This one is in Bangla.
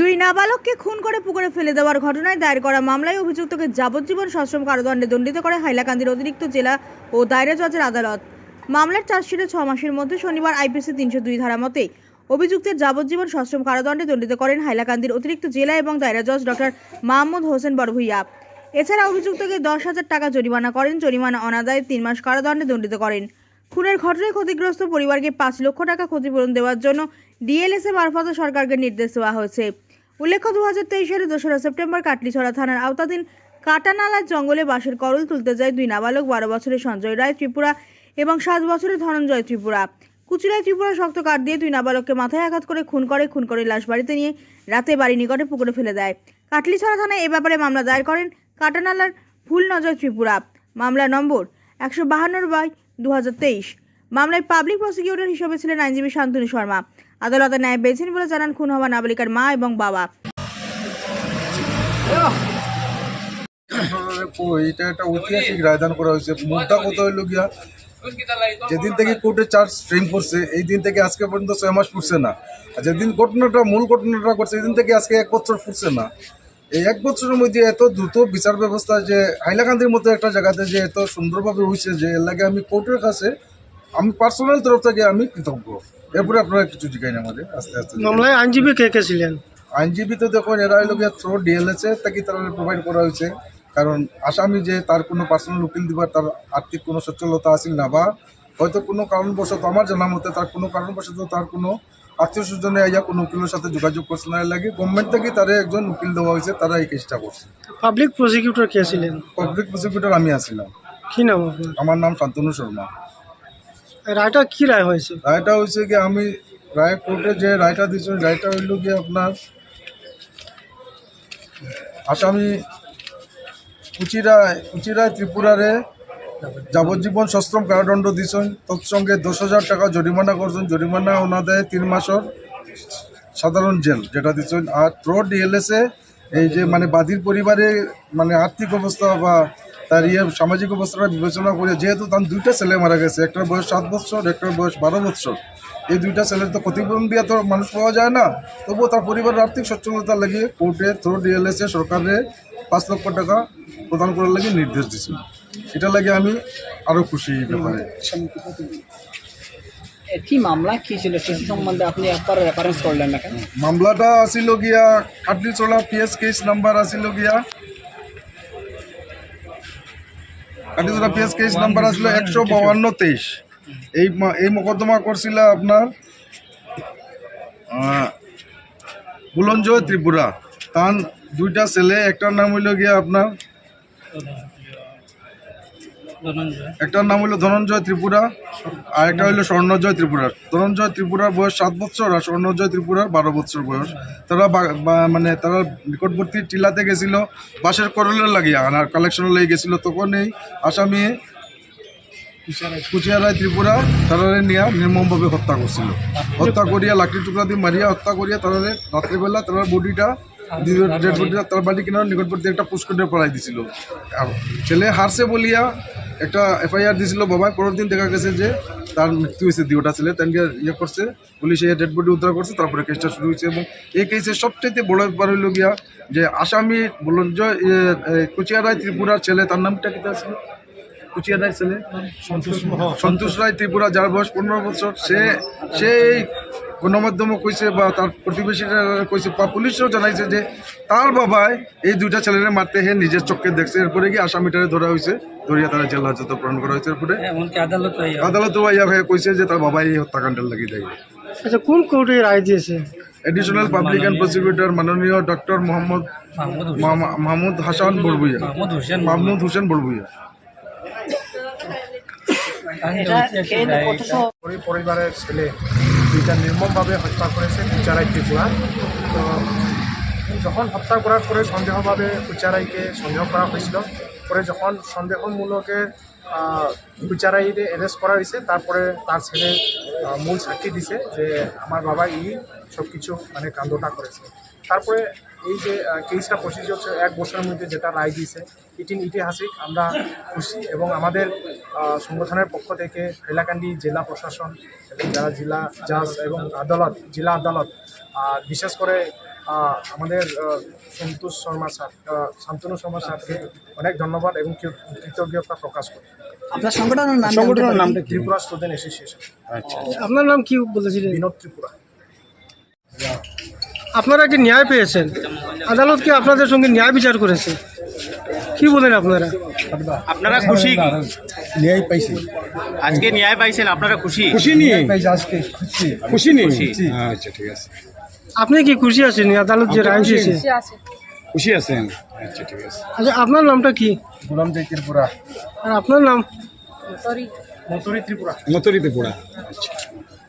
দুই নাবালককে খুন করে পুকুরে ফেলে দেওয়ার ঘটনায় দায়ের করা মামলায় অভিযুক্তকে যাবজ্জীবন সশ্রম কারাদণ্ডে দণ্ডিত করে হাইলাকান্দির অতিরিক্ত জেলা ও দায়রা জজের আদালত। মামলার চার্জশিটে ছ মাসের মধ্যে শনিবার আইপিসি তিনশো দুই ধারা মতে অভিযুক্তের যাবজ্জীবন সশ্রম কারাদণ্ডে দণ্ডিত করেন হাইলাকান্দির অতিরিক্ত জেলা এবং দায়রা জজ ডক্টর মাহমুদ হোসেন বড়ভুইয়া এছাড়া অভিযুক্তকে দশ হাজার টাকা জরিমানা করেন, জরিমানা অনাদায়ে তিন মাস কারাদণ্ডে দণ্ডিত করেন। খুনের ঘটনায় ক্ষতিগ্রস্ত পরিবারকে পাঁচ লক্ষ টাকা ক্ষতিপূরণ দেওয়ার জন্য ডিএলএসএ মারফত সরকারকে নির্দেশ দেওয়া হয়েছে। উল্লেখ্য দু হাজার তেইশ সালের দোসরা সেপ্টেম্বর কাটলিছড়া থানার আওতাধীন কাটানালার জঙ্গলে বাঁশের করল তুলতে যায় দুই নাবালক, বারো বছরের সঞ্জয় রায় ত্রিপুরা এবং সাত বছরের ধনঞ্জয় ত্রিপুরা। কুচিরায় ত্রিপুরা শক্ত কাঠ দিয়ে দুই নাবালককে মাথায় আঘাত করে খুন করে খুন করে লাশ বাড়িতে নিয়ে রাতে বাড়ি নিকটে পুকুরে ফেলে দেয়। কাটলিছড়া থানায় এ ব্যাপারে মামলা দায়ের করেন কাটানালার ফুল নজর ত্রিপুরা। মামলা নম্বর একশো বাহান্নর বাই দু হাজার তেইশ। মামলায় পাবলিক প্রসিকিউটর হিসেবে ছিলেন আইনজীবী শান্তনু শর্মা। আদালতে ন্যায় পেয়েছেন বলে জানান খুন হওয়া নাবালিকার মা এবং বাবা। এটা একটা ঐতিহাসিক রায়দান করা হয়েছে। মুদ্রা কত হইল গিয়া? যেদিন থেকে কোর্টে চার্জ ফ্রেম করছে এই দিন থেকে আজকে পর্যন্ত ছয় মাস ফুটছে না। আর যেদিন ঘটনাটা, মূল ঘটনাটা করছে সেদিন থেকে আজকে এক বছর ফুটছে না। এই এক বছরের মধ্যে এত দ্রুত বিচার ব্যবস্থা যে হাইলাকান্দির মতো একটা জায়গাতে যে এত সুন্দরভাবে হয়েছে যে এর লাগে আমি কোর্টের কাছে আমি পার্সোনাল তরফ থেকে আমি কৃতজ্ঞ। এরপরে আপনারা কিছু জিজ্ঞাই না আমাদের। আস্তে আস্তে মামলায় আইনজীবী কে কে ছিলেন? আইনজীবী তো দেখুন এরা হলো থ্রো ডিএলএসে তাকে তারা প্রোভাইড করা হয়েছে। কারণ আসামি যে তার কোনো পার্সোনাল উকিল দিবার তার আর্থিক কোনো সচ্ছলতা আসিল না বা হয়তো কোনো কারণবশত আমার জানা মতে তার কোনো কারণবশত তার কোনো আত্মীয় স্বজনে আইয়া কোনো উকিলের সাথে যোগাযোগ করছে না। লাগে গভর্নমেন্ট থেকে তারা একজন উকিল দেওয়া হয়েছে তারা এই কেসটা করছে। পাবলিক প্রসিকিউটর কে ছিলেন? পাবলিক প্রসিকিউটর আমি আসছিলাম কি নাম আমার নাম শান্তনু শর্মা। রায়টা কি রায় হয়েছে? রায়টা হয়েছে কি, আমি রায় কোর্টে যে রায়টা দিয়েছেন রায়টা হইল কি আপনার আসামি কুচিরায় কুচিরায় ত্রিপুরারে যাবজ্জীবন সশ্রম কারাদণ্ড দিয়েছেন, তৎসঙ্গে দশ হাজার টাকা জরিমানা করছেন। জরিমানা ওনাদের তিন মাসের সাধারণ জেল, যেটা দিচ্ছেন আর থ্রো ডিএলএসে এই যে মানে বাদীর পরিবারে মানে আর্থিক অবস্থা বা তার ইয়ে সামাজিক অবস্থাটা বিবেচনা করে যেহেতু তার দুইটা ছেলে মারা গেছে একটার বয়স সাত বছর একটার বয়স বারো বছর। এই দুইটা ছেলের তো ক্ষতিপূরণ দিয়ে তো মানুষ পাওয়া যায় না। তবুও তার পরিবারের আর্থিক সচ্ছলতা লাগিয়ে কোর্টে থ্রো ডিএলএসে সরকারের পাঁচ লক্ষ টাকা প্রদান করার লাগে নির্দেশ দিয়েছে এটা লাগে আমি আরও খুশি এই ব্যাপারে। কি মামলা? কি ছিল? সে সম্বন্ধে আপনি একবার রেফারেন্স করলেন না কেন? মামলাটা আসিল গিয়া কাটলিচলা পিএস কেস নাম্বার আসিল গিয়া কাটলিচলা পিএস কেস নাম্বার আসলে একশো বাউান্ন তেইশ। এই এই মোকদ্দমা করছিল আপনার বুলঞ্জয় ত্রিপুরা। তার দুইটা ছেলে একটার নাম হইল গিয়া আপনার একটার নাম হইল ধনঞ্জয় ত্রিপুরা, আর একটা হইল স্বর্ণজয় ত্রিপুরার ধনঞ্জয় ত্রিপুরার বয়স সাত বছর আর স্বর্ণজয় ত্রিপুরার বারো বছর বয়স। তারা মানে তারা নিকটবর্তী টিলাতে গেছিল বাসের করলের লাগিয়া আর কালেকশন লেগে গেছিল তখন এই আসামি কুচিয়ারায় ত্রিপুরা, তারারে নিয়ে নির্মমভাবে হত্যা করছিল। হত্যা করিয়া লাকড়ি টুকরা দিয়ে মারিয়া হত্যা করিয়া তারারে রাত্রেবেলা তার বডিটা ডেড বডিটা তার বাড়ি কিনার নিকটবর্তী একটা পুষ্করে পড়াই দিছিল। ছেলে হারছে বলিয়া একটা এফআইআর দিছিল বাবা পরের দিন দেখা গেছে যে তার মৃত্যু হয়েছে দুটা ছেলে তাকে ইয়ে করছে পুলিশ এই ডেড বডি উদ্ধার করছে তারপরে কেসটা শুরু হয়েছে এবং এই কেসের সবচেয়ে বড় ব্যাপার হইল গিয়া যে আসামি বলুন যে কুচিয়ারায় ত্রিপুরার ছেলে তার নামটা কি ছিল? কুচিয়া রায় ছেলে? সন্তোষ সন্তোষ রায় ত্রিপুরা যার বয়স পনেরো বছর সে সে এই গণমাধ্যমে কইছে বা তার প্রতিবেশীরা কইছে বা পুলিশও জানাইছে যে তার বাবায় এই দুইটা ছেলেরে মারতে হে নিজের চোখে দেখছে। এরপরে কি আসামিটারে ধরা হয়েছে ধরিয়া তারা জেল হাজতে প্রেরণ করা হয়েছে এরপরে। আদালত আদালত ইয়া হয়ে কইছে যে তার বাবাই এই হত্যাকাণ্ডের লাগিয়ে দেয়। আচ্ছা কোন কোর্টে রায় দিয়েছে? এডিশনাল পাবলিক অ্যান্ড প্রসিকিউটর মাননীয় ডক্টর মোহাম্মদ মাহমা- মাহমুদ হাসান বড়বুইয়া। মাহমুদ হোসেন মাহমুদ বড়বুইয়া। পরিবারের ছেলে দুইটা নির্মমভাবে হত্যা করেছে উচ্চারাই ত্রিপুরা। তো যখন হত্যা করার পরে সন্দেহভাবে উচ্চারাইকে সন্দেহ করা হয়েছিল পরে যখন সন্দেহমূলকে কুচারাইকে অ্যারেস্ট করা হয়েছে, তারপরে তার ছেলে মূল সাক্ষী দিছে যে আমার বাবা ই সব কিছু মানে কাণ্ডটা করেছে। তারপরে এই যে কেসটা হচ্ছে এক বছরের মধ্যে যেটা রায় দিয়েছে এটি ইতিহাসিক, আমরা খুশি এবং আমাদের সংগঠনের পক্ষ থেকে হাইলাকান্দি জেলা প্রশাসন এবং যারা জেলা জাজ এবং আদালত, জেলা আদালত বিশেষ করে আমাদের সন্তোষ শর্মা স্যার শান্তনু শর্মা স্যারকে অনেক ধন্যবাদ এবং কৃতজ্ঞতা প্রকাশ করি। আপনার সংগঠনের নাম সংগঠনের নামটা ত্রিপুরা স্টুডেন্ট অ্যাসোসিয়েশন। আপনার নাম কি বলেছিলেন? বিনোদ ত্রিপুরা। আপনারা কি ন্যায় পেয়েছেন? আদালত কি আপনাদের সঙ্গে ন্যায় বিচার করেছে? কি বলেন আপনারা? আপনারা খুশি? ন্যায় পাইছেন আজকে ন্যায় পাইছেন আপনারা খুশি? খুশি নিয়ে? আজকে খুশি। খুশি নিয়ে? আচ্ছা ঠিক আছে। আপনি কি খুশি আছেন? আদালত যে রায় দিয়েছে। খুশি আছেন? আচ্ছা ঠিক আছে। আচ্ছা আপনার নামটা কি? গোলাম জয় ত্রিপুরা। আর আপনার নাম? মতরি ত্রিপুরা। মতরি ত্রিপুরা। আচ্ছা।